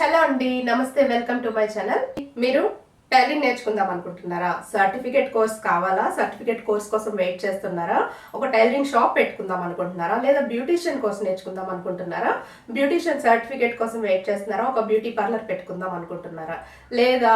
Hello అండి నమస్తే welcome to my channel. మీరు టైలింగ్ నేర్చుకుందాం అనుకుంటున్నారా? సర్టిఫికేట్ కోర్స్ కావాలా? సర్టిఫికేట్ కోర్స్ కోసం వెయిట్ చేస్తున్నారా? ఒక టైలరింగ్ షాప్ పెట్టుకుందాం అనుకుంటున్నారా? లేదా బ్యూటీషియన్ కోర్స్ నేర్చుకుందాం అనుకుంటున్నారా? బ్యూటీషియన్ సర్టిఫికేట్ కోసం వెయిట్ చేస్తున్నారా? ఒక బ్యూటీ పార్లర్ పెట్టుకుందాం అనుకుంటున్నారా? లేదా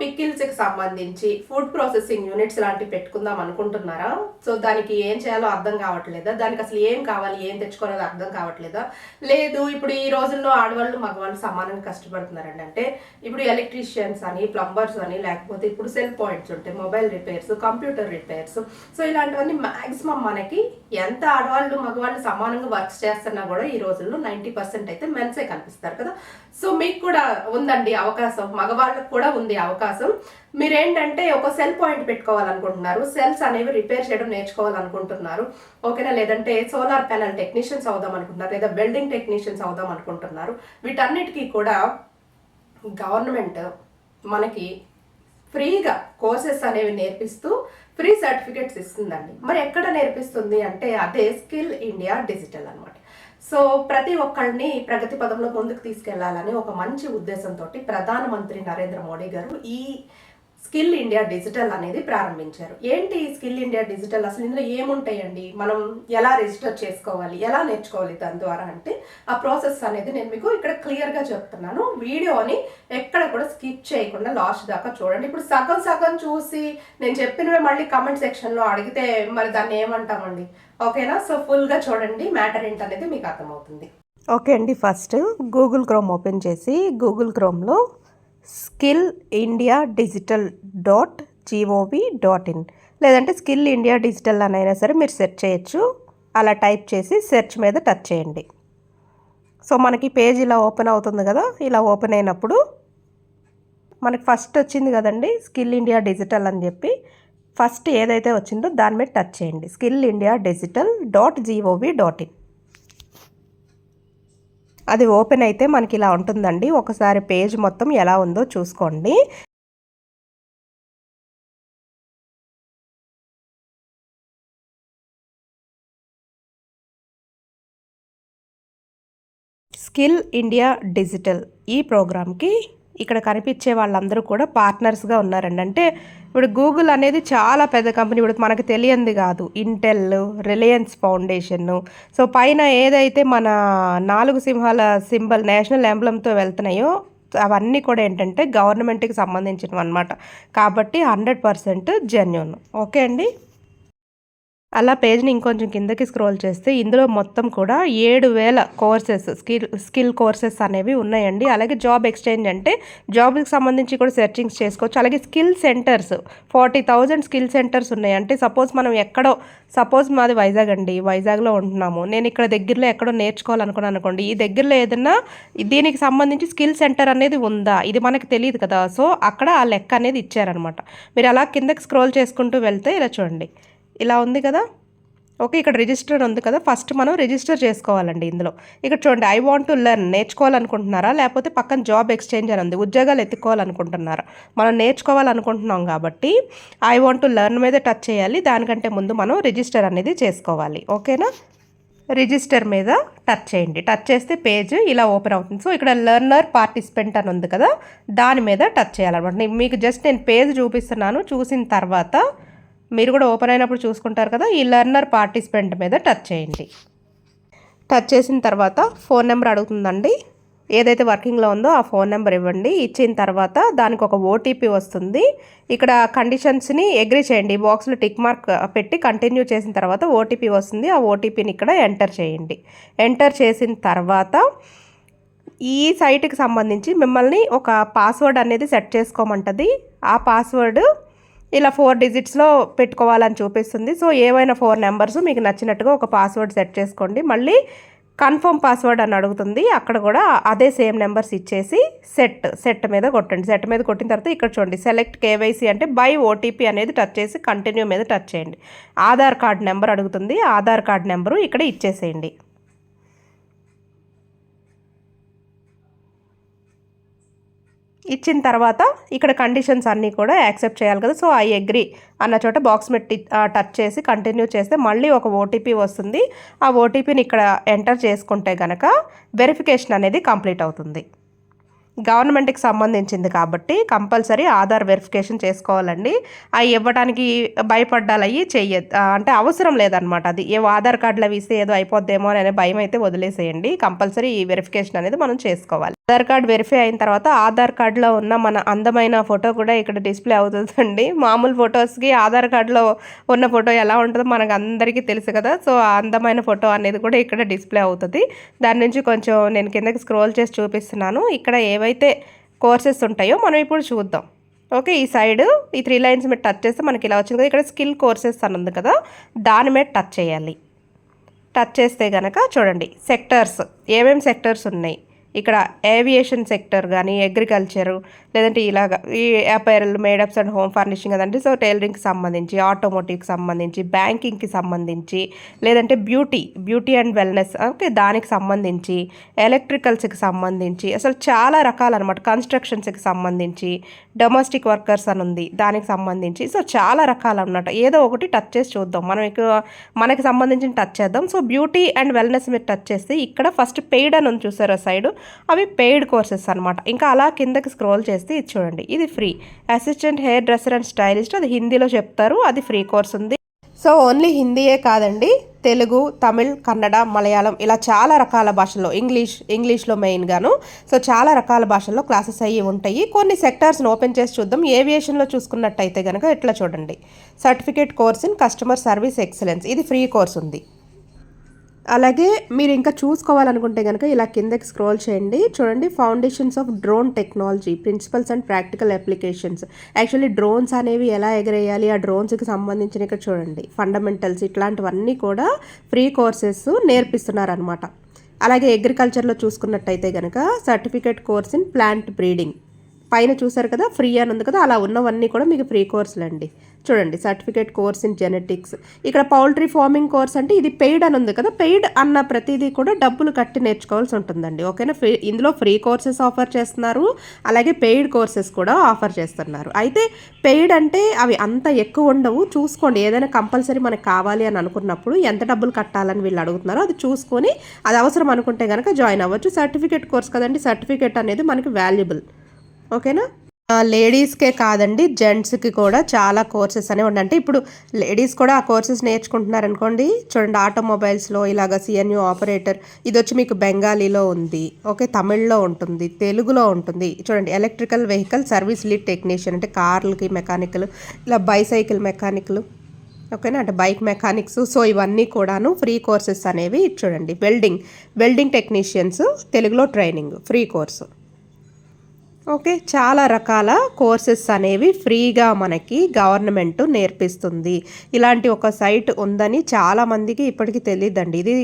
పికిల్స్కి సంబంధించి ఫుడ్ ప్రాసెసింగ్ యూనిట్స్ లాంటివి పెట్టుకుందాం అనుకుంటున్నారా? సో దానికి ఏం చేయాలో అర్థం కావట్లేదా? దానికి అసలు ఏం కావాలి ఏం తెచ్చుకోవాలో అర్థం కావట్లేదా? లేదు ఇప్పుడు ఈ రోజుల్లో ఆడవాళ్ళు మగవాళ్ళు సమానంగా కష్టపడుతున్నారండి. అంటే ఇప్పుడు ఎలక్ట్రీషియన్స్ అని ప్లంబర్స్ అని లేకపోతే ఇప్పుడు సెల్ పాయింట్స్ ఉంటాయి mobile repairs computer repairs. So ఇలాంటివన్నీ మాక్సిమం మనకి ఎంత ఆడవాళ్ళు మగవాళ్ళు సమానంగా వర్క్స్ చేస్తున్నా కూడా ఈ రోజుల్లో నైంటీ పర్సెంట్ అయితే మెన్సే కనిపిస్తారు కదా. సో మీకు కూడా ఉందండి అవకాశం మగవాళ్ళకు కూడా ఉంది అవకాశం. మీరేంటంటే ఒక సెల్ పాయింట్ పెట్టుకోవాలనుకుంటున్నారు. సెల్స్ అనేవి రిపేర్ చేయడం నేర్చుకోవాలనుకుంటున్నారు. ఓకేనా? లేదంటే సోలార్ ప్యానల్ టెక్నీషియన్స్ అవుదాం అనుకుంటున్నారు. లేదా బిల్డింగ్ టెక్నీషియన్స్ అవుదాం అనుకుంటున్నారు. వీటన్నిటికీ కూడా గవర్నమెంట్ మనకి ఫ్రీగా కోర్సెస్ అనేవి నేర్పిస్తూ ఫ్రీ సర్టిఫికెట్స్ ఇస్తుందండి. మరి ఎక్కడ నేర్పిస్తుంది అంటే అదే స్కిల్ ఇండియా డిజిటల్ అన్నమాట. సో ప్రతి ఒక్కరిని ప్రగతి పదంలో ముందుకు తీసుకెళ్ళాలని ఒక మంచి ఉద్దేశంతో ప్రధానమంత్రి నరేంద్ర మోడీ గారు ఈ స్కిల్ ఇండియా డిజిటల్ అనేది ప్రారంభించారు. ఏంటి ఈ స్కిల్ ఇండియా డిజిటల్? అసలు ఇందులో ఏముంటాయండి? మనం ఎలా రిజిస్టర్ చేసుకోవాలి? ఎలా నేర్చుకోవాలి దాని ద్వారా అంటే ఆ ప్రాసెస్ అనేది నేను మీకు ఇక్కడ క్లియర్గా చెప్తున్నాను. వీడియోని ఎక్కడ కూడా స్కిప్ చేయకుండా లాస్ట్ దాకా చూడండి. ఇప్పుడు సగం సగం చూసి నేను చెప్పినవి మళ్ళీ కమెంట్ సెక్షన్లో అడిగితే మరి దాన్ని ఏమంటామండి? ఓకేనా? సో ఫుల్గా చూడండి. మ్యాటర్ ఏంటనేది మీకు అర్థమవుతుంది. ఓకే అండి ఫస్ట్ గూగుల్ క్రోమ్ ఓపెన్ చేసి Google క్రోమ్లో skill India digital dot G O V dot in లేదంటే స్కిల్ ఇండియా డిజిటల్ అని అయినా సరే మీరు సెర్చ్ చేయొచ్చు. అలా టైప్ చేసి సెర్చ్ మీద టచ్ చేయండి. సో మనకి పేజ్ ఇలా ఓపెన్ అవుతుంది కదా ఇలా ఓపెన్ అయినప్పుడు మనకి ఫస్ట్ వచ్చింది కదండి స్కిల్ ఇండియా డిజిటల్ అని చెప్పి. ఫస్ట్ ఏదైతే వచ్చిందో దాని మీద టచ్ చేయండి. Skill India digital dot G O V dot in అది ఓపెన్ అయితే మనకి ఇలా ఉంటుందండి. ఒకసారి పేజ్ మొత్తం ఎలా ఉందో చూసుకోండి. స్కిల్ ఇండియా డిజిటల్ ఈ ప్రోగ్రామ్కి ఇక్కడ కనిపించే వాళ్ళందరూ కూడా పార్ట్నర్స్గా ఉన్నారండి. అంటే ఇప్పుడు గూగుల్ అనేది చాలా పెద్ద కంపెనీ ఇప్పుడు మనకు తెలియంది కాదు. ఇంటెల్ రిలయన్స్ ఫౌండేషన్ సో పైన ఏదైతే మన నాలుగు సింహాల సింబల్ నేషనల్ ఎంబ్లంతో వెళ్తున్నాయో అవన్నీ కూడా ఏంటంటే గవర్నమెంట్కి సంబంధించినవి అనమాట కాబట్టి హండ్రెడ్ పర్సెంట్ జెన్యున్. ఓకే అండి? అలా పేజ్ని ఇంకొంచెం కిందకి స్క్రోల్ చేస్తే ఇందులో మొత్తం కూడా ఏడు వేల కోర్సెస్ స్కిల్ స్కిల్ కోర్సెస్ అనేవి ఉన్నాయండి. అలాగే జాబ్ ఎక్స్చేంజ్ అంటే జాబ్కి సంబంధించి కూడా సెర్చింగ్స్ చేసుకోవచ్చు. అలాగే skill centres forty thousand skill centres ఉన్నాయి. అంటే సపోజ్ మనం ఎక్కడో సపోజ్ మాది వైజాగ్ అండి. వైజాగ్లో ఉంటున్నాము. నేను ఇక్కడ దగ్గరలో ఎక్కడో నేర్చుకోవాలనుకున్నాను అనుకోండి. ఈ దగ్గరలో ఏదన్నా దీనికి సంబంధించి స్కిల్ సెంటర్ అనేది ఉందా? ఇది మనకు తెలియదు కదా. సో అక్కడ ఆ లెక్క అనేది ఇచ్చారనమాట. మీరు అలా కిందకి స్క్రోల్ చేసుకుంటూ వెళ్తే ఇలా చూడండి. ఇలా ఉంది కదా? ఓకే ఇక్కడ రిజిస్టర్ ఉంది కదా? ఫస్ట్ మనం రిజిస్టర్ చేసుకోవాలండి ఇందులో. ఇక్కడ చూడండి ఐ వాంట్ టు లెర్న్ నేర్చుకోవాలనుకుంటున్నారా? లేకపోతే పక్కన జాబ్ ఎక్స్చేంజ్ అని ఉంది. ఉద్యోగాలు ఎత్తుకోవాలనుకుంటున్నారా? మనం నేర్చుకోవాలనుకుంటున్నాం కాబట్టి ఐ వాంట్ టు లెర్న్ మీద టచ్ చేయాలి. దానికంటే ముందు మనం రిజిస్టర్ అనేది చేసుకోవాలి. ఓకేనా? రిజిస్టర్ మీద టచ్ చేయండి. టచ్ చేస్తే పేజ్ ఇలా ఓపెన్ అవుతుంది. సో ఇక్కడ లెర్నర్ పార్టిసిపెంట్ అని ఉంది కదా? దాని మీద టచ్ చేయాలన్నమాట. మీకు జస్ట్ నేను పేజ్ చూపిస్తున్నాను. చూసిన తర్వాత మీరు కూడా ఓపెన్ అయినప్పుడు చూసుకుంటారు కదా ఈ లెర్నర్ పార్టిసిపెంట్ మీద టచ్ చేయండి. టచ్ చేసిన తర్వాత ఫోన్ నెంబర్ అడుగుతుందండి. ఏదైతే వర్కింగ్లో ఉందో ఆ ఫోన్ నెంబర్ ఇవ్వండి. ఇచ్చిన తర్వాత దానికి ఒక ఓటీపీ వస్తుంది. ఇక్కడ కండిషన్స్ని అగ్రి చేయండి. బాక్స్లో టిక్ మార్క్ పెట్టి కంటిన్యూ చేసిన తర్వాత ఓటీపీ వస్తుంది. ఆ ఓటీపీని ఇక్కడ ఎంటర్ చేయండి. ఎంటర్ చేసిన తర్వాత ఈ సైట్కి సంబంధించి మిమ్మల్ని ఒక పాస్వర్డ్ అనేది సెట్ చేసుకోమంటుంది. ఆ పాస్వర్డ్ ఇలా ఫోర్ డిజిట్స్లో పెట్టుకోవాలని చూపిస్తుంది. సో ఏవైనా ఫోర్ నెంబర్స్ మీకు నచ్చినట్టుగా ఒక పాస్వర్డ్ సెట్ చేసుకోండి. మళ్ళీ కన్ఫర్మ్ పాస్వర్డ్ అని అడుగుతుంది. అక్కడ కూడా అదే సేమ్ నెంబర్స్ ఇచ్చేసి సెట్ సెట్ మీద కొట్టండి. సెట్ మీద కొట్టిన తర్వాత ఇక్కడ చూడండి. సెలెక్ట్ కేవైసీ అంటే బై ఓటీపీ అనేది టచ్ చేసి కంటిన్యూ మీద టచ్ చేయండి. ఆధార్ కార్డ్ నెంబర్ అడుగుతుంది. ఆధార్ కార్డ్ నెంబరు ఇక్కడ ఇచ్చేసేయండి. ఇచ్చిన తర్వాత ఇక్కడ కండిషన్స్ అన్నీ కూడా యాక్సెప్ట్ చేయాలి కదా. సో ఐ అగ్రి అన్న చోట బాక్స్ పెట్టి టచ్ చేసి కంటిన్యూ చేస్తే మళ్ళీ ఒక ఓటీపీ వస్తుంది. ఆ ఓటీపీని ఇక్కడ ఎంటర్ చేసుకుంటే కనుక వెరిఫికేషన్ అనేది కంప్లీట్ అవుతుంది. గవర్నమెంట్కి సంబంధించింది కాబట్టి కంపల్సరీ ఆధార్ వెరిఫికేషన్ చేసుకోవాలండి. అవి ఇవ్వడానికి భయపడ్డాలయ్యి చెయ్య అంటే అవసరం లేదనమాట అది. ఏ ఆధార్ కార్డులు అవి ఇస్తే ఏదో అయిపోద్దేమో అనే భయం అయితే వదిలేసేయండి. కంపల్సరీ ఈ వెరిఫికేషన్ అనేది మనం చేసుకోవాలి. ఆధార్ కార్డ్ వెరిఫై అయిన తర్వాత ఆధార్ కార్డులో ఉన్న మన అందమైన ఫోటో కూడా ఇక్కడ డిస్ప్లే అవుతుందండి. మామూలు ఫొటోస్కి ఆధార్ కార్డులో ఉన్న ఫోటో ఎలా ఉంటుందో మనకు అందరికీ తెలుసు కదా. సో ఆ అందమైన ఫోటో అనేది కూడా ఇక్కడ డిస్ప్లే అవుతుంది. దాని నుంచి కొంచెం నేను కిందకి స్క్రోల్ చేసి చూపిస్తున్నాను. ఇక్కడ ఏ ఏవైతే కోర్సెస్ ఉంటాయో మనం ఇప్పుడు చూద్దాం. ఓకే ఈ సైడ్ ఈ త్రీ లైన్స్ మీద టచ్ చేస్తే మనకి ఇలా వచ్చింది కదా. ఇక్కడ స్కిల్ కోర్సెస్ అని ఉంది కదా. దాని మీద టచ్ చేయాలి. టచ్ చేస్తే కనుక చూడండి సెక్టర్స్ ఏమేమి సెక్టర్స్ ఉన్నాయి? ఇక్కడ ఏవియేషన్ సెక్టర్ కానీ అగ్రికల్చరు లేదంటే ఇలాగ ఈ apparel made ups and home furnishing అదంటే సో టైలరింగ్కి సంబంధించి ఆటోమోటివ్కి సంబంధించి బ్యాంకింగ్కి సంబంధించి లేదంటే beauty beauty and wellness okay దానికి సంబంధించి ఎలక్ట్రికల్స్కి సంబంధించి అసలు చాలా రకాలన్నమాట. కన్స్ట్రక్షన్స్కి సంబంధించి డొమెస్టిక్ వర్కర్స్ అని ఉంది దానికి సంబంధించి సో చాలా రకాలన్నమాట. ఏదో ఒకటి టచ్ చేసి చూద్దాం. మనం ఎక్కువ మనకి సంబంధించిన టచ్ చేద్దాం. సో బ్యూటీ అండ్ వెల్నెస్ మీరు టచ్ చేస్తే ఇక్కడ ఫస్ట్ పెయిడ్ అని ఉంది చూసారు సైడ్ అవి పెయిడ్ కోర్సెస్ అనమాట ఇంకా అలా కిందకి స్క్రోల్ చేస్తే ఇది చూడండి. ఇది free assistant hairdresser and stylist అది హిందీలో చెప్తారు. అది ఫ్రీ కోర్స్ ఉంది. సో ఓన్లీ హిందీయే కాదండి. తెలుగు తమిళ్ కన్నడ మలయాళం ఇలా చాలా రకాల భాషల్లో ఇంగ్లీష్ ఇంగ్లీష్లో మెయిన్గాను. సో చాలా రకాల భాషల్లో క్లాసెస్ అయ్యి ఉంటాయి. కొన్ని సెక్టార్స్ని ఓపెన్ చేసి చూద్దాం. ఏవియేషన్లో చూసుకున్నట్టయితే కనుక ఇట్లా చూడండి. Certificate course in customer service excellence ఇది ఫ్రీ కోర్స్ ఉంది. అలాగే మీరు ఇంకా చూసుకోవాలనుకుంటే కనుక ఇలా కిందకి స్క్రోల్ చేయండి. చూడండి foundations of drone technology principles and practical applications actually drones అనేవి ఎలా ఎగరేయాలి? ఆ డ్రోన్స్కి సంబంధించిన ఇక్కడ చూడండి. ఫండమెంటల్స్ ఇట్లాంటివన్నీ కూడా ఫ్రీ కోర్సెస్ నేర్పిస్తున్నారు అనమాట అలాగే అగ్రికల్చర్లో చూసుకున్నట్టయితే కనుక certificate course in plant breeding పైన చూసారు కదా ఫ్రీ అని ఉంది కదా అలా ఉన్నవన్నీ కూడా మీకు ఫ్రీ కోర్సులు అండి చూడండి సర్టిఫికేట్ కోర్స్ ఇన్ జెనెటిక్స్. ఇక్కడ పౌల్ట్రీ ఫార్మింగ్ కోర్స్ అంటే ఇది పెయిడ్ అని ఉంది కదా పెయిడ్ అన్న ప్రతిదీ కూడా డబ్బులు కట్టి నేర్చుకోవాల్సి ఉంటుందండి. ఓకేనా? ఫ్రీ ఇందులో ఫ్రీ కోర్సెస్ ఆఫర్ చేస్తున్నారు అలాగే పెయిడ్ కోర్సెస్ కూడా ఆఫర్ చేస్తున్నారు. అయితే పెయిడ్ అంటే అవి అంత ఎక్కువ ఉండవు. చూసుకోండి ఏదైనా కంపల్సరీ మనకు కావాలి అని అనుకున్నప్పుడు ఎంత డబ్బులు కట్టాలని వీళ్ళు అడుగుతున్నారో అది చూసుకొని అది అవసరం అనుకుంటే కనుక జాయిన్ అవ్వచ్చు. సర్టిఫికేట్ కోర్స్ కదండి సర్టిఫికేట్ అనేది మనకి వాల్యుబుల్. ఓకేనా? లేడీస్కే కాదండి జెంట్స్కి కూడా చాలా కోర్సెస్ అనేవి ఉన్నాయి. అంటే ఇప్పుడు లేడీస్ కూడా ఆ కోర్సెస్ నేర్చుకుంటున్నారు అనుకోండి చూడండి ఆటోమొబైల్స్లో ఇలాగ సిఎన్యు ఆపరేటర్ ఇది వచ్చి మీకు బెంగాలీలో ఉంది ఓకే తమిళ్ళో ఉంటుంది తెలుగులో ఉంటుంది. చూడండి electrical vehicle service lead technician అంటే కార్లకి మెకానికల్ ఇలా బైసైకిల్ మెకానికల్ ఓకేనా అంటే బైక్ మెకానిక్స్ సో ఇవన్నీ కూడాను ఫ్రీ కోర్సెస్ అనేవి చూడండి వెల్డింగ్ వెల్డింగ్ టెక్నీషియన్స్ తెలుగులో ట్రైనింగ్ ఫ్రీ కోర్సు. ఓకే చాలా రకాల కోర్సెస్ అనేవి ఫ్రీగా మనకి గవర్నమెంట్ నేర్పిస్తుంది. ఇలాంటి ఒక సైట్ ఉందని చాలామందికి ఇప్పటికీ తెలియదండి ఇది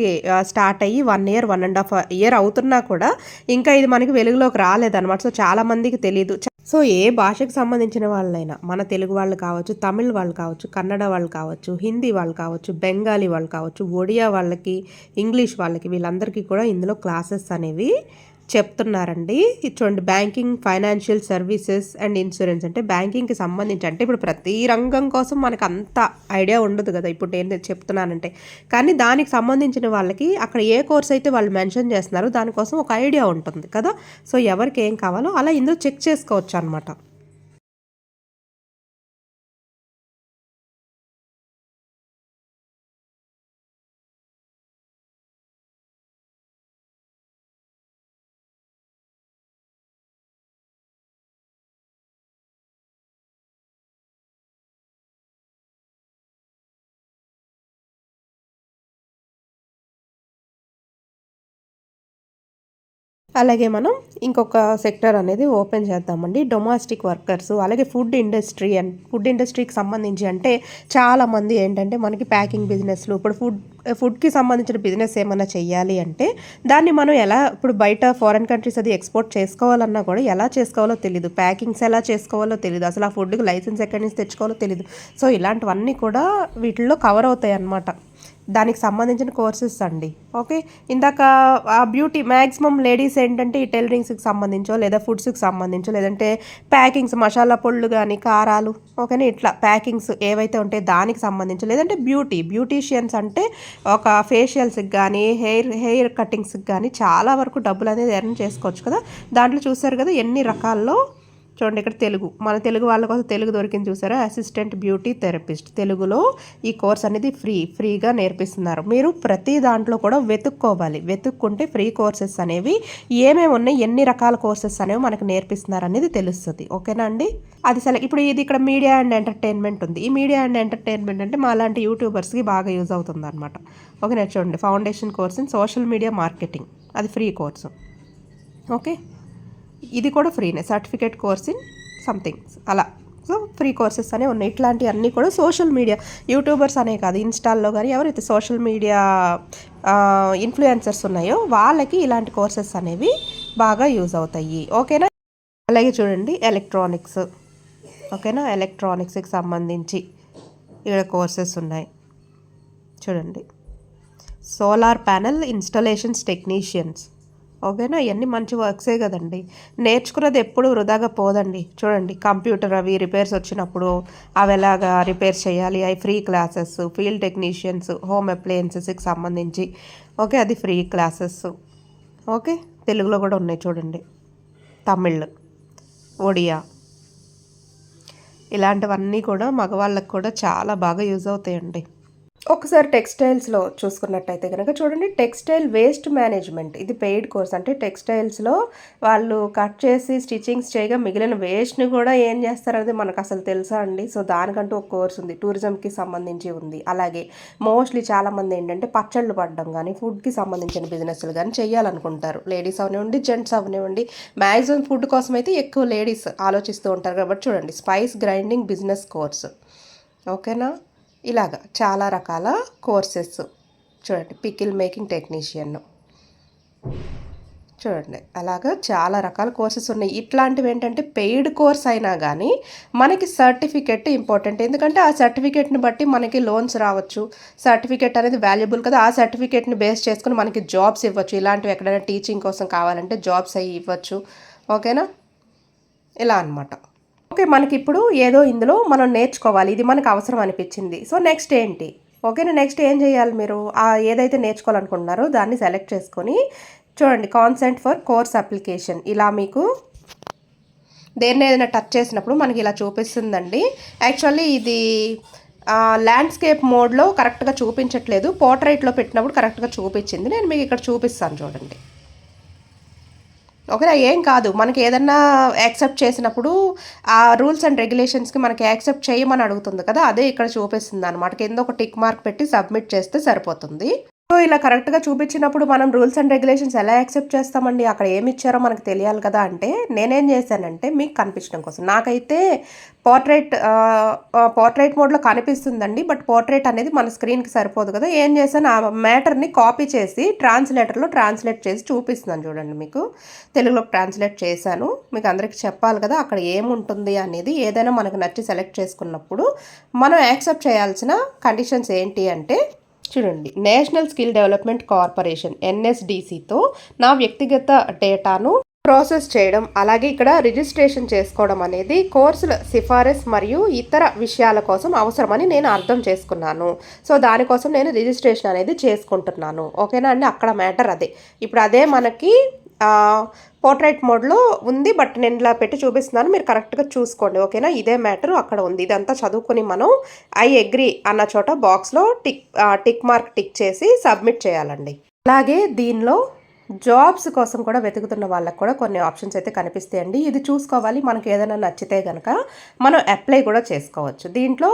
స్టార్ట్ అయ్యి one year one and half year అవుతున్నా కూడా ఇంకా ఇది మనకి వెలుగులోకి రాలేదన్నమాట. సో చాలామందికి తెలియదు సో ఏ భాషకు సంబంధించిన వాళ్ళైనా మన తెలుగు వాళ్ళు కావచ్చు తమిళ్ వాళ్ళు కావచ్చు కన్నడ వాళ్ళు కావచ్చు హిందీ వాళ్ళు కావచ్చు బెంగాలీ వాళ్ళు కావచ్చు ఒడియా వాళ్ళకి ఇంగ్లీష్ వాళ్ళకి వీళ్ళందరికీ కూడా ఇందులో క్లాసెస్ అనేవి చెప్తున్నారండి. చూడండి banking financial services and insurance అంటే బ్యాంకింగ్కి సంబంధించి అంటే ఇప్పుడు ప్రతి రంగం కోసం మనకు అంత ఐడియా ఉండదు కదా. ఇప్పుడు నేను చెప్తున్నానంటే. కానీ దానికి సంబంధించిన వాళ్ళకి అక్కడ ఏ కోర్స్ అయితే వాళ్ళు మెన్షన్ చేస్తున్నారో దానికోసం ఒక ఐడియా ఉంటుంది కదా. సో ఎవరికి ఏం కావాలో అలా ఇందులో చెక్ చేసుకోవచ్చు అనమాట అలాగే మనం ఇంకొక సెక్టర్ అనేది ఓపెన్ చేద్దామండి. డొమాస్టిక్ వర్కర్స్ అలాగే ఫుడ్ ఇండస్ట్రీ అండ్ ఫుడ్ ఇండస్ట్రీకి సంబంధించి అంటే చాలామంది ఏంటంటే మనకి ప్యాకింగ్ బిజినెస్లు ఇప్పుడు ఫుడ్ ఫుడ్కి సంబంధించిన బిజినెస్ ఏమైనా చేయాలి అంటే దాన్ని మనం ఎలా ఇప్పుడు బయట ఫారెన్ కంట్రీస్ అది ఎక్స్పోర్ట్ చేసుకోవాలన్నా కూడా ఎలా చేసుకోవాలో తెలియదు ప్యాకింగ్స్ ఎలా చేసుకోవాలో తెలియదు అసలు ఆ ఫుడ్కి లైసెన్స్ ఎక్కడి నుంచి తెచ్చుకోవాలో తెలియదు సో ఇలాంటివన్నీ కూడా వీటిల్లో కవర్ అవుతాయి అన్నమాట దానికి సంబంధించిన కోర్సెస్ అండి. ఓకే? ఇందాక ఆ బ్యూటీ మ్యాక్సిమం లేడీస్ ఏంటంటే ఈ టైలరింగ్స్కి సంబంధించో లేదా ఫుడ్స్కి సంబంధించో లేదంటే ప్యాకింగ్స్ మసాలా పొళ్ళు కానీ కారాలు ఓకేనా ఇట్లా ప్యాకింగ్స్ ఏవైతే ఉంటాయో దానికి సంబంధించి లేదంటే బ్యూటీ బ్యూటీషియన్స్ అంటే ఒక ఫేషియల్స్కి కానీ హెయిర్ హెయిర్ కటింగ్స్కి కానీ చాలా వరకు డబ్బులు అనేది ఎర్న్ చేసుకోవచ్చు కదా? దాంట్లో చూసారు కదా ఎన్ని రకాల్లో చూడండి ఇక్కడ తెలుగు. మన తెలుగు వాళ్ళ కోసం తెలుగు దొరికింది చూసారా? అసిస్టెంట్ బ్యూటీ థెరపిస్ట్ తెలుగులో ఈ కోర్స్ అనేది ఫ్రీ ఫ్రీగా నేర్పిస్తున్నారు. మీరు ప్రతి దాంట్లో కూడా వెతుక్కోవాలి. వెతుక్కుంటే ఫ్రీ కోర్సెస్ అనేవి ఏమేమి ఉన్నాయి ఎన్ని రకాల కోర్సెస్ అనేవి మనకు నేర్పిస్తున్నారు అనేది తెలుస్తుంది. ఓకేనా అండి? అది సెలెక్ట్ ఇప్పుడు ఇది ఇక్కడ మీడియా అండ్ ఎంటర్టైన్మెంట్ ఉంది. ఈ మీడియా అండ్ ఎంటర్టైన్మెంట్ అంటే మా లాంటి యూట్యూబర్స్కి బాగా యూజ్ అవుతుంది అనమాట ఓకేనా చూడండి foundation course in social media marketing. అది ఫ్రీ కోర్సు. ఓకే? ఇది కూడా ఫ్రీనే. Certificate course in something. అలా. సో ఫ్రీ కోర్సెస్ అనే ఉన్నాయి. ఇట్లాంటివన్నీ కూడా సోషల్ మీడియా. యూట్యూబర్స్ అనే కాదు ఇన్స్టాల్లో కానీ ఎవరైతే సోషల్ మీడియా ఇన్ఫ్లుయెన్సర్స్ ఉన్నాయో వాళ్ళకి ఇలాంటి కోర్సెస్ అనేవి బాగా యూజ్ అవుతాయి. ఓకేనా? అలాగే చూడండి ఎలక్ట్రానిక్స్. ఓకేనా? ఎలక్ట్రానిక్స్కి సంబంధించి ఇక్కడ కోర్సెస్ ఉన్నాయి. చూడండి. Solar panel installations technicians. ఓకేనా? ఇవన్నీ మంచి వర్క్సే కదండి. నేర్చుకున్నది ఎప్పుడు వృధాగా పోదండి. చూడండి కంప్యూటర్ అవి రిపేర్స్ వచ్చినప్పుడు అవి ఎలాగా రిపేర్ చేయాలి? అవి free classes field technicians home అప్లయన్సెస్కి సంబంధించి. ఓకే అది ఫ్రీ క్లాసెస్. ఓకే తెలుగులో కూడా ఉన్నాయి చూడండి. తమిళ్ ఒడియా. ఇలాంటివన్నీ కూడా మగవాళ్ళకి కూడా చాలా బాగా యూజ్ అవుతాయండి. ఒకసారి టెక్స్టైల్స్లో చూసుకున్నట్టయితే కనుక చూడండి టెక్స్టైల్ వేస్ట్ మేనేజ్మెంట్ ఇది పెయిడ్ కోర్స్. అంటే టెక్స్టైల్స్లో వాళ్ళు కట్ చేసి స్టిచ్చింగ్స్ చేయగా మిగిలిన వేస్ట్ని కూడా ఏం చేస్తారనేది మనకు అసలు తెలుసా అండి? సో దానికంటూ ఒక కోర్స్ ఉంది టూరిజంకి సంబంధించి ఉంది. అలాగే మోస్ట్లీ చాలామంది ఏంటంటే పచ్చళ్ళు పడడం కానీ ఫుడ్కి సంబంధించిన బిజినెస్లు కానీ చేయాలనుకుంటారు. లేడీస్ అవనివ్వండి జెంట్స్ అవనివ్వండి మ్యాక్సిమం ఫుడ్ కోసం అయితే ఎక్కువ లేడీస్ ఆలోచిస్తూ ఉంటారు. కాబట్టి చూడండి స్పైస్ గ్రైండింగ్ బిజినెస్ కోర్స్. ఓకేనా? ఇలాగ చాలా రకాల కోర్సెస్. చూడండి పికిల్ మేకింగ్ టెక్నీషియన్. చూడండి అలాగా చాలా రకాల కోర్సెస్ ఉన్నాయి. ఇట్లాంటివి ఏంటంటే పెయిడ్ కోర్స్ అయినా కానీ మనకి సర్టిఫికెట్ ఇంపార్టెంట్. ఎందుకంటే ఆ సర్టిఫికెట్ని బట్టి మనకి లోన్స్ రావచ్చు. సర్టిఫికెట్ అనేది వాల్యుబుల్ కదా ఆ సర్టిఫికెట్ని బేస్ చేసుకుని మనకి జాబ్స్ ఇవ్వచ్చు. ఇలాంటివి ఎక్కడైనా టీచింగ్ కోసం కావాలంటే జాబ్స్ అవి ఇవ్వచ్చు. ఓకేనా? ఇలా అనమాట ఓకే మనకి ఇప్పుడు ఏదో ఇందులో మనం నేర్చుకోవాలి. ఇది మనకు అవసరం అనిపించింది. సో నెక్స్ట్ ఏంటి? ఓకేనా నెక్స్ట్ ఏం చేయాలి మీరు? ఆ ఏదైతే నేర్చుకోవాలనుకుంటున్నారో దాన్ని సెలెక్ట్ చేసుకొని చూడండి. Consent for course application. ఇలా మీకు దేన్ని ఏదైనా టచ్ చేసినప్పుడు మనకి ఇలా చూపిస్తుందండి. యాక్చువల్లీ ఇది ల్యాండ్స్కేప్ మోడ్లో కరెక్ట్గా చూపించట్లేదు. పోర్ట్రైట్లో పెట్టినప్పుడు కరెక్ట్గా చూపించింది. నేను మీకు ఇక్కడ చూపిస్తాను చూడండి. ఓకేనా ఏం కాదు. మనకి ఏదన్నా యాక్సెప్ట్ చేసినప్పుడు ఆ రూల్స్ అండ్ రెగ్యులేషన్స్కి మనకి యాక్సెప్ట్ చేయమని అడుగుతుంది కదా అదే ఇక్కడ చూపిస్తుంది అనమాట కింద ఒక టిక్ మార్క్ పెట్టి సబ్మిట్ చేస్తే సరిపోతుంది. సో ఇలా కరెక్ట్గా చూపించినప్పుడు మనం రూల్స్ అండ్ రెగ్యులేషన్స్ ఎలా యాక్సెప్ట్ చేస్తామండి? అక్కడ ఏమి ఇచ్చారో మనకు తెలియాలి కదా అంటే నేనేం చేశానంటే మీకు కనిపించడం కోసం. నాకైతే పోర్ట్రేట్ పోర్ట్రేట్ మోడ్లో కనిపిస్తుందండి. బట్ పోర్ట్రేట్ అనేది మన స్క్రీన్కి సరిపోదు కదా. ఏం చేశాను? ఆ మ్యాటర్ని కాపీ చేసి ట్రాన్స్లేటర్లో ట్రాన్స్లేట్ చేసి చూపిస్తున్నాను చూడండి మీకు. తెలుగులోకి ట్రాన్స్లేట్ చేశాను. మీకు అందరికీ చెప్పాలి కదా అక్కడ ఏముంటుంది అనేది. ఏదైనా మనకు నచ్చి సెలెక్ట్ చేసుకున్నప్పుడు మనం యాక్సెప్ట్ చేయాల్సిన కండిషన్స్ ఏంటి అంటే చూడండి. నేషనల్ స్కిల్ డెవలప్మెంట్ కార్పొరేషన్ ఎన్ఎస్డిసితో నా వ్యక్తిగత డేటాను ప్రాసెస్ చేయడం అలాగే ఇక్కడ రిజిస్ట్రేషన్ చేసుకోవడం అనేది కోర్సుల సిఫారస్ మరియు ఇతర విషయాల కోసం అవసరమని నేను అర్థం చేసుకున్నాను. సో దానికోసం నేను రిజిస్ట్రేషన్ అనేది చేసుకుంటున్నాను. ఓకేనా అండి? అక్కడ మ్యాటర్ అదే. ఇప్పుడు అదే మనకి పోర్ట్రైట్ మోడ్లో ఉంది బట్ నేను ఇలా పెట్టి చూపిస్తున్నాను. మీరు కరెక్ట్గా చూసుకోండి ఓకేనా? ఇదే మ్యాటర్ అక్కడ ఉంది. ఇదంతా చదువుకొని మనం ఐ అగ్రి అన్న చోట బాక్స్లో టిక్ టిక్ మార్క్ టిక్ చేసి సబ్మిట్ చేయాలండి. అలాగే దీనిలో జాబ్స్ కోసం కూడా వెతుకుతున్న వాళ్ళకి కూడా కొన్ని ఆప్షన్స్ అయితే కనిపిస్తాయండి. ఇది చూసుకోవాలి. మనకి ఏదైనా నచ్చితే కనుక మనం అప్లై కూడా చేసుకోవచ్చు. దీంట్లో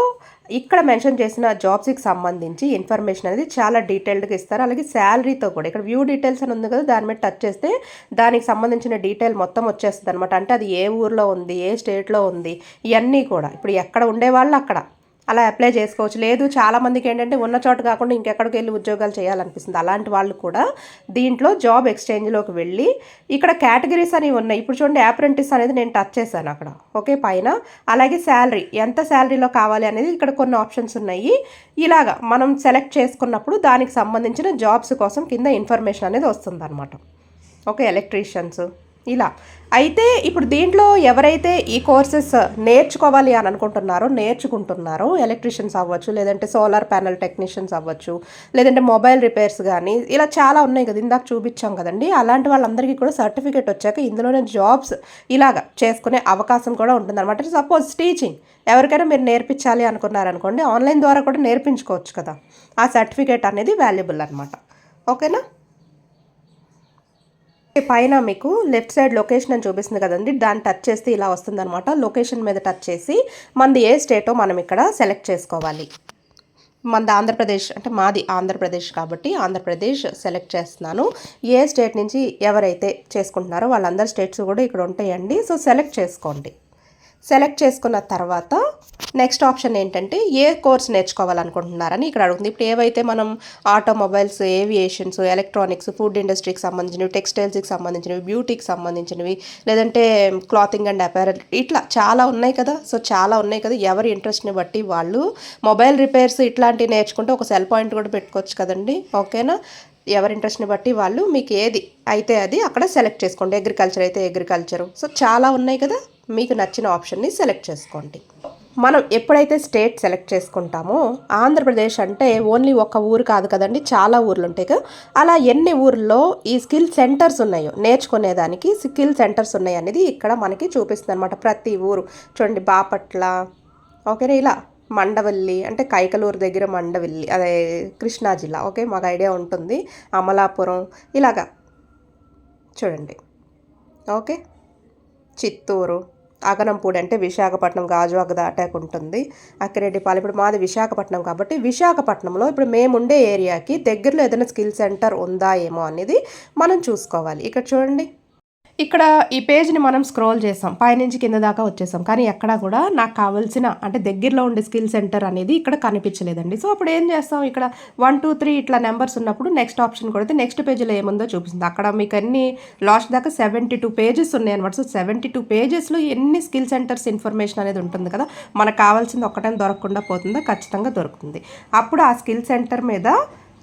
ఇక్కడ మెన్షన్ చేసిన జాబ్స్కి సంబంధించి ఇన్ఫర్మేషన్ అనేది చాలా డీటెయిల్డ్గా ఇస్తారు. అలాగే శాలరీతో కూడా ఇక్కడ వ్యూ డీటెయిల్స్ అని ఉంది కదా దాని మీద టచ్ చేస్తే దానికి సంబంధించిన డీటెయిల్ మొత్తం వచ్చేస్తుంది అనమాట అంటే అది ఏ ఊర్లో ఉంది ఏ స్టేట్లో ఉంది ఇవన్నీ కూడా. ఇప్పుడు ఎక్కడ ఉండేవాళ్ళు అక్కడ. అలా అప్లై చేసుకోవచ్చు. లేదు చాలామందికి ఏంటంటే ఉన్న చోట కాకుండా ఇంకెక్కడికి వెళ్ళి ఉద్యోగాలు చేయాలనిపిస్తుంది. అలాంటి వాళ్ళు కూడా దీంట్లో జాబ్ ఎక్స్చేంజ్లోకి వెళ్ళి ఇక్కడ కేటగిరీస్ అనేవి ఉన్నాయి. ఇప్పుడు చూడండి అప్రెంటిస్ అనేది నేను టచ్ చేశాను అక్కడ. ఓకే పైన. అలాగే శాలరీ. ఎంత శాలరీలో కావాలి అనేది ఇక్కడ కొన్ని ఆప్షన్స్ ఉన్నాయి. ఇలాగా మనం సెలెక్ట్ చేసుకున్నప్పుడు దానికి సంబంధించిన జాబ్స్ కోసం కింద ఇన్ఫర్మేషన్ అనేది వస్తుంది ఓకే ఎలక్ట్రీషియన్స్. ఇలా. అయితే ఇప్పుడు దీంట్లో ఎవరైతే ఈ కోర్సెస్ నేర్చుకోవాలి అని అనుకుంటున్నారో నేర్చుకుంటున్నారో ఎలక్ట్రీషియన్స్ అవ్వచ్చు లేదంటే సోలార్ ప్యానల్ టెక్నీషియన్స్ అవ్వచ్చు లేదంటే మొబైల్ రిపేర్స్ కానీ ఇలా చాలా ఉన్నాయి కదా ఇందాక చూపించాం కదండి. అలాంటి వాళ్ళందరికీ కూడా సర్టిఫికేట్ వచ్చాక ఇందులోనే జాబ్స్ ఇలాగా చేసుకునే అవకాశం కూడా ఉంటుంది అనమాట సపోజ్ టీచింగ్ ఎవరికైనా మీరు నేర్పించాలి అనుకున్నారనుకోండి ఆన్లైన్ ద్వారా కూడా నేర్పించుకోవచ్చు కదా. ఆ సర్టిఫికేట్ అనేది వాల్యుబుల్ అనమాట ఓకేనా? పైన మీకు లెఫ్ట్ సైడ్ లొకేషన్ అని చూపిస్తుంది కదండి. దాన్ని టచ్ చేస్తే ఇలా వస్తుందన్నమాట. లొకేషన్ మీద టచ్ చేసి మనది ఏ స్టేటో మనం ఇక్కడ సెలెక్ట్ చేసుకోవాలి. మనది ఆంధ్రప్రదేశ్ అంటే మాది ఆంధ్రప్రదేశ్ కాబట్టి ఆంధ్రప్రదేశ్ సెలెక్ట్ చేస్తున్నాను. ఏ స్టేట్ నుంచి ఎవరైతే చేసుకుంటున్నారో వాళ్ళందరి స్టేట్స్ కూడా ఇక్కడ ఉంటాయండి. సో సెలెక్ట్ చేసుకోండి. సెలెక్ట్ చేసుకున్న తర్వాత నెక్స్ట్ ఆప్షన్ ఏంటంటే ఏ కోర్స్ నేర్చుకోవాలనుకుంటున్నారని ఇక్కడ అడుగుతుంది. ఇప్పుడు ఏవైతే మనం ఆటోమొబైల్స్ ఏవియేషన్స్ ఎలక్ట్రానిక్స్ ఫుడ్ ఇండస్ట్రీకి సంబంధించినవి టెక్స్టైల్స్కి సంబంధించినవి బ్యూటీకి సంబంధించినవి లేదంటే క్లాతింగ్ అండ్ అపారల్ ఇట్లా చాలా ఉన్నాయి కదా. సో చాలా ఉన్నాయి కదా. ఎవరి ఇంట్రెస్ట్ని బట్టి వాళ్ళు మొబైల్ రిపేర్స్ ఇట్లాంటివి నేర్చుకుంటే ఒక సెల్ పాయింట్ కూడా పెట్టుకోవచ్చు కదండి. ఓకేనా? ఎవరి ఇంట్రెస్ట్ని బట్టి వాళ్ళు మీకు ఏది అయితే అది అక్కడ సెలెక్ట్ చేసుకోండి. అగ్రికల్చర్ అయితే అగ్రికల్చరు. సో చాలా ఉన్నాయి కదా. మీకు నచ్చిన ఆప్షన్ని సెలెక్ట్ చేసుకోండి. మనం ఎప్పుడైతే స్టేట్ సెలెక్ట్ చేసుకుంటామో ఆంధ్రప్రదేశ్ అంటే ఓన్లీ ఒక ఊరు కాదు కదండి చాలా ఊర్లు ఉంటాయి కదా. అలా ఎన్ని ఊర్లో ఈ స్కిల్ సెంటర్స్ ఉన్నాయో నేర్చుకునేదానికి స్కిల్ సెంటర్స్ ఉన్నాయి అనేది ఇక్కడ మనకి చూపిస్తుంది అనమాట ప్రతి ఊరు. చూడండి బాపట్ల ఓకేనా ఇలా మండవల్లి అంటే కైకలూరు దగ్గర మండవల్లి అదే కృష్ణా జిల్లా ఓకే మాకు ఐడియా ఉంటుంది. అమలాపురం ఇలాగా. చూడండి ఓకే. చిత్తూరు అగనంపూడి అంటే విశాఖపట్నం గాజువాక దాటాక ఉంటుంది. అక్కిరెడ్డిపాలెం ఇప్పుడు మాది విశాఖపట్నం కాబట్టి విశాఖపట్నంలో ఇప్పుడు మేము ఉండే ఏరియాకి దగ్గరలో ఏదైనా స్కిల్ సెంటర్ ఉందా ఏమో అనేది మనం చూసుకోవాలి. ఇక్కడ చూడండి. ఇక్కడ ఈ పేజ్ని మనం స్క్రోల్ చేసాం. పైనుంచి కింద దాకా వచ్చేసాం. కానీ ఎక్కడా కూడా నాకు కావాల్సిన అంటే దగ్గరలో ఉండే స్కిల్ సెంటర్ అనేది ఇక్కడ కనిపించలేదండి. సో అప్పుడు ఏం చేస్తాం? ఇక్కడ వన్ టూ త్రీ ఇట్లా నెంబర్స్ ఉన్నప్పుడు నెక్స్ట్ ఆప్షన్ కొడితే నెక్స్ట్ పేజీలో ఏముందో చూపిస్తుంది. అక్కడ మీకు అన్ని లాస్ట్ దాకా సెవెంటీ టూ పేజెస్ ఉన్నాయి అనమాట సో సెవెంటీ టూ పేజెస్లో ఎన్ని స్కిల్ సెంటర్స్ ఇన్ఫర్మేషన్ అనేది ఉంటుంది కదా మనకు కావాల్సింది ఒక్కటే దొరకకుండా పోతుందా? ఖచ్చితంగా దొరుకుతుంది. అప్పుడు ఆ స్కిల్ సెంటర్ మీద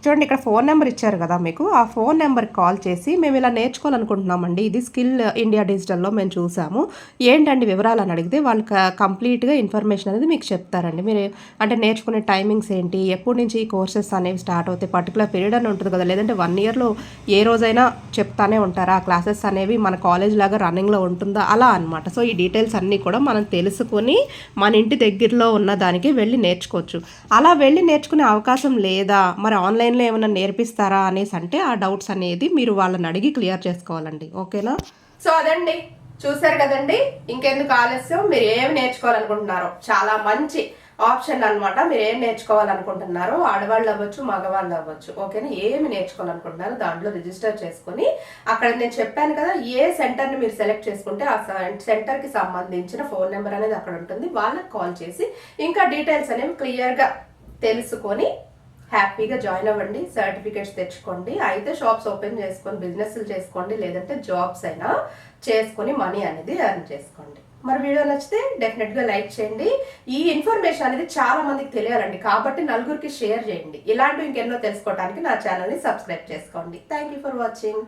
చూడండి ఇక్కడ ఫోన్ నెంబర్ ఇచ్చారు కదా మీకు. ఆ ఫోన్ నెంబర్కి కాల్ చేసి మేము ఇలా నేర్చుకోవాలనుకుంటున్నామండి. ఇది స్కిల్ ఇండియా డిజిటల్లో మేము చూసాము. ఏంటండి వివరాలు అని అడిగితే వాళ్ళు కంప్లీట్గా ఇన్ఫర్మేషన్ అనేది మీకు చెప్తారండి. మీరు అంటే నేర్చుకునే టైమింగ్స్ ఏంటి? ఎప్పటి నుంచి ఈ కోర్సెస్ అనేవి స్టార్ట్ అవుతాయి? పర్టికులర్ పీరియడ్ అని ఉంటుంది కదా లేదంటే వన్ ఇయర్లో ఏ రోజైనా చెప్తానే ఉంటారా? ఆ క్లాసెస్ అనేవి మన కాలేజ్ లాగా రన్నింగ్లో ఉంటుందా? అలా అనమాట సో ఈ డీటెయిల్స్ అన్నీ కూడా మనం తెలుసుకొని మన ఇంటి దగ్గరలో ఉన్న దానికి వెళ్ళి నేర్చుకోవచ్చు. అలా వెళ్ళి నేర్చుకునే అవకాశం లేదా? మరి ఆన్లైన్ ఆన్లైన్లో ఏమైనా నేర్పిస్తారా అనేసి అంటే ఆ డౌట్స్ అనేది మీరు వాళ్ళని అడిగి క్లియర్ చేసుకోవాలండి. ఓకేనా? సో అదండి. చూసారు కదండి? ఇంకెందుకు ఆలస్యం? మీరు ఏమి నేర్చుకోవాలనుకుంటున్నారో? చాలా మంచి ఆప్షన్ అన్నమాట. మీరు ఏం నేర్చుకోవాలనుకుంటున్నారో ఆడవాళ్ళు అవ్వచ్చు మగవాళ్ళు అవ్వచ్చు. ఓకేనా? ఏమి నేర్చుకోవాలనుకుంటున్నారో దాంట్లో రిజిస్టర్ చేసుకుని అక్కడ నేను చెప్పాను కదా ఏ సెంటర్ని మీరు సెలెక్ట్ చేసుకుంటే ఆ సెంటర్కి సంబంధించిన ఫోన్ నెంబర్ అనేది అక్కడ ఉంటుంది. వాళ్ళకి కాల్ చేసి ఇంకా డీటెయిల్స్ అనేవి క్లియర్గా తెలుసుకొని హ్యాపీగా జాయిన్ అవ్వండి సర్టిఫికేట్స్ తెచ్చుకోండి. అయితే షాప్స్ ఓపెన్ చేసుకొని బిజినెస్లు చేసుకోండి లేదంటే జాబ్స్ అయినా చేసుకొని మనీ అనేది ఎర్న్ చేసుకోండి. మరి వీడియో నచ్చితే డెఫినెట్గా లైక్ చేయండి. ఈ ఇన్ఫర్మేషన్ అనేది చాలా మందికి తెలియాలండి. కాబట్టి నలుగురికి షేర్ చేయండి. ఇలాంటివి ఇంకెన్నో తెలుసుకోవడానికి నా ఛానల్ని సబ్స్క్రైబ్ చేసుకోండి. Thank you for watching